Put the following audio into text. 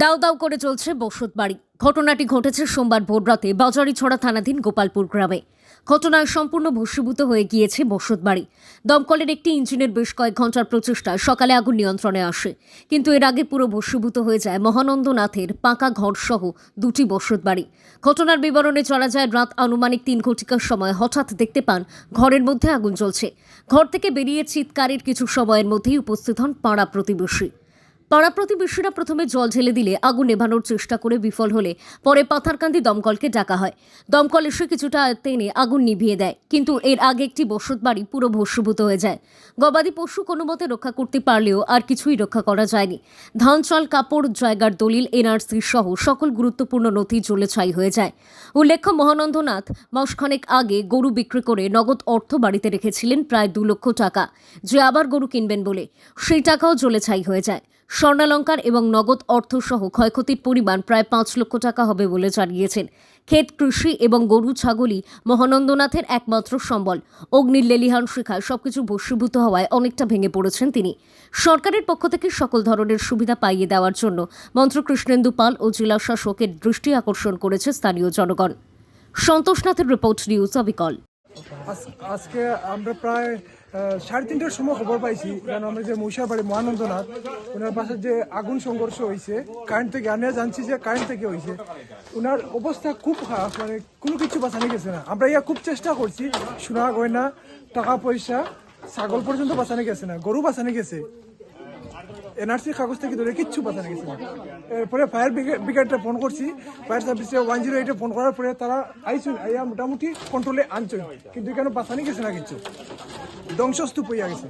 দাউ দাউ করে চলছে বসত বাড়ি ঘটনাটি ঘটেছে সোমবার ভোররাতে বাজারিছড়া থানাধীন গোপালপুর গ্রামে। ঘটনায় সম্পূর্ণ ভস্মীভূত হয়ে গিয়েছে বসত বাড়ি দমকলের একটি ইঞ্জিনের বেশ কয়েক ঘণ্টার প্রচেষ্টায় সকালে আগুন নিয়ন্ত্রণে আসে। কিন্তু এর আগে পুরো ভস্মীভূত হয়ে যায় মহানন্দনাথের পাকা ঘরসহ দুটি বসত বাড়ি ঘটনার বিবরণে চলা যায়, রাত আনুমানিক তিন ঘটিকার সময় হঠাৎ দেখতে পান ঘরের মধ্যে আগুন জ্বলছে। ঘর থেকে বেরিয়ে চিৎকারের কিছু সময়ের মধ্যেই উপস্থিত হন পাড়া প্রতিবেশী। পাড়া প্রতিবেশীরা প্রথমে জল ঢেলে দিলে আগুন নেভানোর চেষ্টা করে বিফল হলে পরে পাথারকান্দি দমকলকে ডাকা হয়। দমকল এসে কিছুটা এনে আগুন নিভিয়ে দেয়, কিন্তু এর আগে একটি বসত বাড়ি পুরো ভস্মীভূত হয়ে যায়। গবাদি পশু কোনো মতে রক্ষা করতে পারলেও আর কিছুই রক্ষা করা যায়নি। ধান, চাল, কাপড়, জায়গার দলিল, এনআরসি সহ সকল গুরুত্বপূর্ণ নথি জ্বলে ছাই হয়ে যায়। উল্লেখ্য, মহানন্দনাথ মাসখানেক আগে গরু বিক্রি করে নগদ অর্থ বাড়িতে রেখেছিলেন প্রায় দু লক্ষ টাকা। যে আবার গরু কিনবেন বলে, সেই টাকাও জ্বলে ছাই হয়ে যায়। স্বর্ণালঙ্কার এবং নগদ অর্থ সহ ক্ষয়ক্ষতির পরিমাণ প্রায় পাঁচ লক্ষ টাকা হবে বলে জানিয়েছেন। ক্ষেত কৃষি এবং গরু ছাগলই মহানন্দনাথের একমাত্র সম্বল। অগ্নির লেলিহান শিখায় সবকিছু বশীভূত হওয়ায় অনেকটা ভেঙে পড়েছেন তিনি। সরকারের পক্ষ থেকে সকল ধরনের সুবিধা পাইয়ে দেওয়ার জন্য মন্ত্র কৃষ্ণেন্দু পাল ও জেলা শাসকের দৃষ্টি আকর্ষণ করেছে স্থানীয় জনগণ। সন্তোষনাথের রিপোর্ট নিউজ অবিকল। আজকে আমরা প্রায় সাড়ে তিনটার সময় খবর পাইছি কারণ আমরা যে মহিষার বাড়ি মহানন্দনাথ, ওনার পাশে যে আগুন সংঘর্ষ হয়েছে কারেন্ট থেকে, আমি জানছি যে কারেন্ট থেকে হয়েছে ওনার অবস্থা খুব খারাপ মানে কোনো কিছু বাঁচানো গেছে না। আমরা ইয়া খুব চেষ্টা করছি, সোনা, গয়না, টাকা, পয়সা, ছাগল পর্যন্ত বাঁচানো গেছে না, গরু বাঁচানো গেছে। এনআরসির কাগজ থেকে ধরে কিচ্ছু পাতা গেছে না এরপরে ফায়ার ব্রিগেডটা ফোন করছি, ফায়ার সার্ভিসে ওয়ান জিরো এইটে ফোন করার পরে তারা আইসুন, আইয়া মোটামুটি কন্ট্রোলে আনছে কিন্তু কেন পাতা বাঁচানো গেছে না কিছু। ধ্বংসস্তূপ হইয়া গেছে।